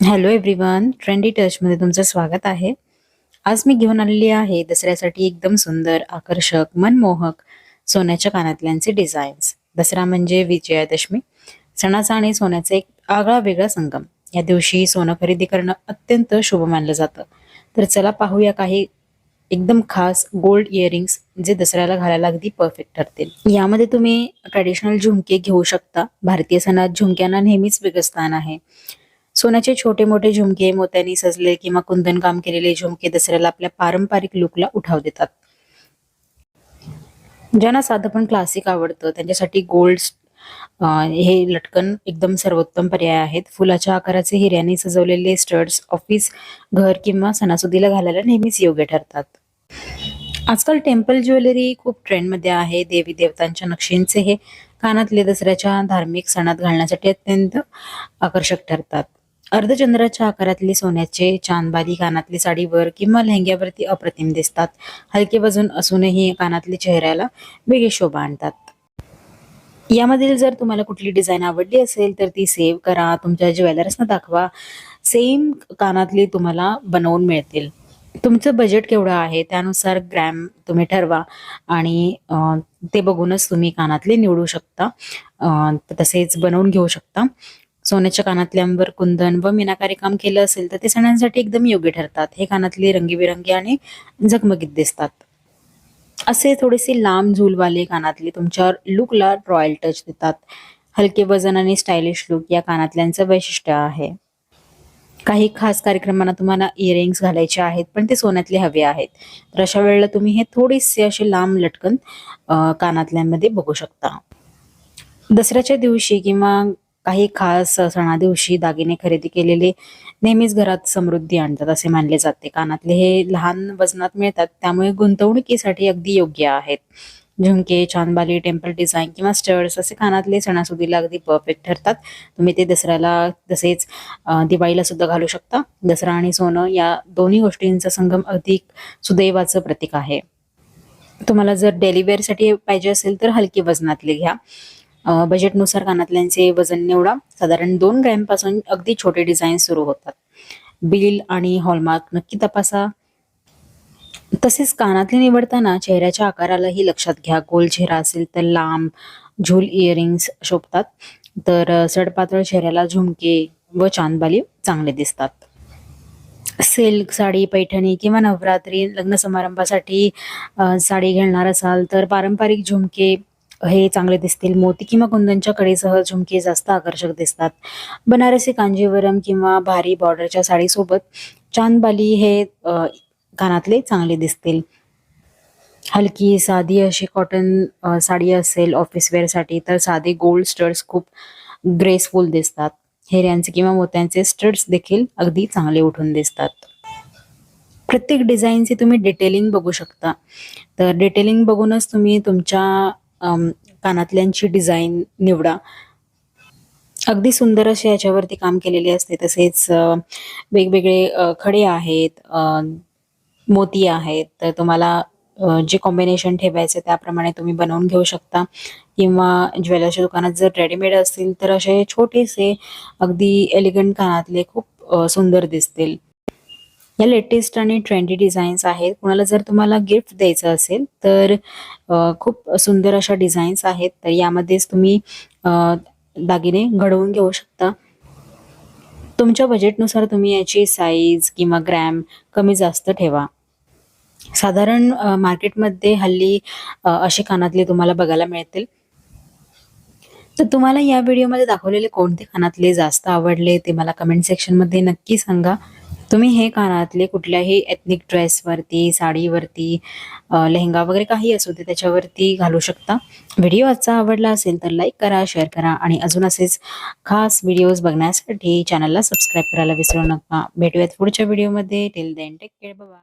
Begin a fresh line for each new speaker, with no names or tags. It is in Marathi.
हॅलो एव्हरीवन ट्रेंडी टचमध्ये तुमचं स्वागत आहे. आज मी घेऊन आलेली आहे दसऱ्यासाठी एकदम सुंदर आकर्षक मनमोहक सोन्याच्या कानातल्यांचे डिझाईन्स दसरा म्हणजे विजयादशमी. सणाचा आणि सोन्याचा एक आगळा वेगळा संगम. या दिवशी सोनं खरेदी करणं अत्यंत शुभ मानलं जातं. तर चला पाहूया काही एकदम खास गोल्ड इयरिंग्स जे दसऱ्याला घालायला अगदी परफेक्ट ठरतील. यामध्ये तुम्ही ट्रॅडिशनल झुमके घेऊ शकता. भारतीय सणात झुमक्यांना नेहमीच वेगळं स्थान आहे. सोन्याचे छोटे मोठे झुमके मोत्यांनी सजले किंवा कुंदन काम केलेले झुमके दसऱ्याला आपल्या पारंपरिक लुकला उठाव देतात. ज्यांना साधं पण क्लासिक आवडतं त्यांच्यासाठी गोल्ड हे लटकन एकदम सर्वोत्तम पर्याय आहेत. फुलाच्या आकाराचे हिऱ्याने सजवलेले स्टड्स ऑफिस घर किंवा सणासुदीला घालायला नेहमीच योग्य ठरतात. आजकाल टेम्पल ज्वेलरी खूप ट्रेंडमध्ये आहे. देवी देवतांच्या नक्षींचे हे कानातले दसऱ्याच्या धार्मिक सणात घालण्यासाठी अत्यंत आकर्षक ठरतात. अर्धचंद्राच्या आकारातले सोन्याचे चांदबादी कानातली साडीवर किंवा लेहंग्यावरती अप्रतिम दिसतात. हलके वजन असूनही कानातले चेहऱ्याला वेगळी शोभा आणतात. यामधील जर तुम्हाला कुठली डिझाईन आवडली असेल तर ती सेव्ह करा. तुमच्या ज्वेलर्सना दाखवा. सेम कानातली तुम्हाला बनवून मिळतील. तुमचं बजेट केवढं आहे त्यानुसार ग्रॅम तुम्ही ठरवा आणि ते बघूनच तुम्ही कानातले निवडू शकता. तसेच बनवून घेऊ शकता. सोन्याच्या कानातल्यांवर कुंदन व मीनाकारी काम केलं असेल तर ते सणांसाठी एकदम योग्य ठरतात. हे कानातले रंगीबेरंगी आणि झगमगीत दिसतात. असे थोडेसे लांब झूलवाले कानातले तुमच्या लुकला रॉयल टच देतात. हलके वजन आणि स्टायलिश लुक या कानातल्यांचं वैशिष्ट्य आहे. काही खास कार्यक्रमांना तुम्हाला इयरिंग्स घालायचे आहेत पण ते सोन्यातले हवे आहेत. तर अशा वेळेला तुम्ही हे थोडेसे असे लांब लटकन कानातल्यांमध्ये बघू शकता. दसऱ्याच्या दिवशी किंवा काही खास सणा दिवशी दागिने खरेदी केलेले नेहमीच घरात समृद्धी आणतात असे मानले जाते. कानातले हे लहान वजनात मिळतात त्यामुळे गुंतवणुकीसाठी अगदी योग्य आहेत. झुमके चांदबाली टेम्पल डिझाईन किंवा स्टर्स असे कानातले सणासुदीला अगदी परफेक्ट ठरतात. तुम्ही ते दसऱ्याला तसेच दिवाळीला सुद्धा घालू शकता. दसरा आणि सोनं या दोन्ही गोष्टींचा संगम अधिक सुदैवाचं प्रतीक आहे. तुम्हाला जर डेलिवेअरसाठी पाहिजे असेल तर हलकी वजनातले घ्या. बजेटनुसार कानातल्यांचे वजन निवडा. साधारण दोन ग्रॅमपासून अगदी छोटे डिझाईन सुरू होतात. बिल आणि हॉलमार्क नक्की तपासा. तसेच कानातले निवडताना चेहऱ्याच्या आकारालाही लक्षात घ्या. गोल चेहरा असेल तर लांब झूल इयरिंग्स शोभतात. तर सडपातळ चेहऱ्याला झुमके व चांदबाली चांगले दिसतात. सिल्क साडी पैठणी किंवा नवरात्री लग्न समारंभासाठी साडी घेणार असाल तर पारंपरिक झुमके हे चांगले दिसतील. मोती किंवा कुंदनच्या कडेसह झुमके जास्त आकर्षक दिसतात. बनारसी कांजीवरम किंवा भारी बॉर्डरच्या साडीसोबत चांदबाली हे कानातले चांगले दिसतील. हलकी साधी अशी कॉटन साडी असेल ऑफिस वेअरसाठी तर साधे गोल्ड स्टड्स खूप ग्रेसफुल दिसतात. हेऱ्यांचे किंवा मोत्यांचे स्टड्स देखील अगदी चांगले उठून दिसतात. प्रत्येक डिझाईनचे तुम्ही डिटेलिंग बघू शकता. तर डिटेलिंग बघूनच तुम्ही तुमच्या कानातल्यांची डिझाईन निवडा. अगदी सुंदर असे याच्यावरती काम केलेले असते. तसेच वेगवेगळे खडे आहेत मोती आहेत. तर तुम्हाला जे कॉम्बिनेशन ठेवायचे त्याप्रमाणे तुम्ही बनवून घेऊ शकता. किंवा ज्वेलरच्या दुकानात जर रेडीमेड असतील तर असे छोटेसे अगदी एलिगंट कानातले खूप सुंदर दिसतील. या लेटेस्ट आणि ट्रेंडी डिझाईन्स आहेत. कुणाला जर तुम्हाला गिफ्ट द्यायचं असेल तर खूप सुंदर अशा डिझाईन्स आहेत. तर यामध्येच तुम्ही दागिने घडवून घेऊ शकता. तुमच्या बजेटनुसार तुम्ही याची साईज किंवा ग्रॅम कमी जास्त ठेवा. साधारण मार्केटमध्ये हल्ली असे कानातले तुम्हाला बघायला मिळतील. तर तुम्हाला या व्हिडिओमध्ये दाखवलेले कोणते कानातले जास्त आवडले ते मला कमेंट सेक्शनमध्ये नक्की सांगा. तुम्ही हे कानातले कुठल्याही एथनिक ड्रेसवरती साडीवरती लेहंगा वगैरे काही असू दे त्याच्यावरती घालू शकता. व्हिडिओ आजचा आवडला असेल तर लाईक करा शेअर करा आणि अजून असेच खास व्हिडिओज बघण्यासाठी चॅनलला सबस्क्राईब करायला विसरू नका. भेटूयात पुढच्या व्हिडिओमध्ये टिल देन टेक केअर बाबा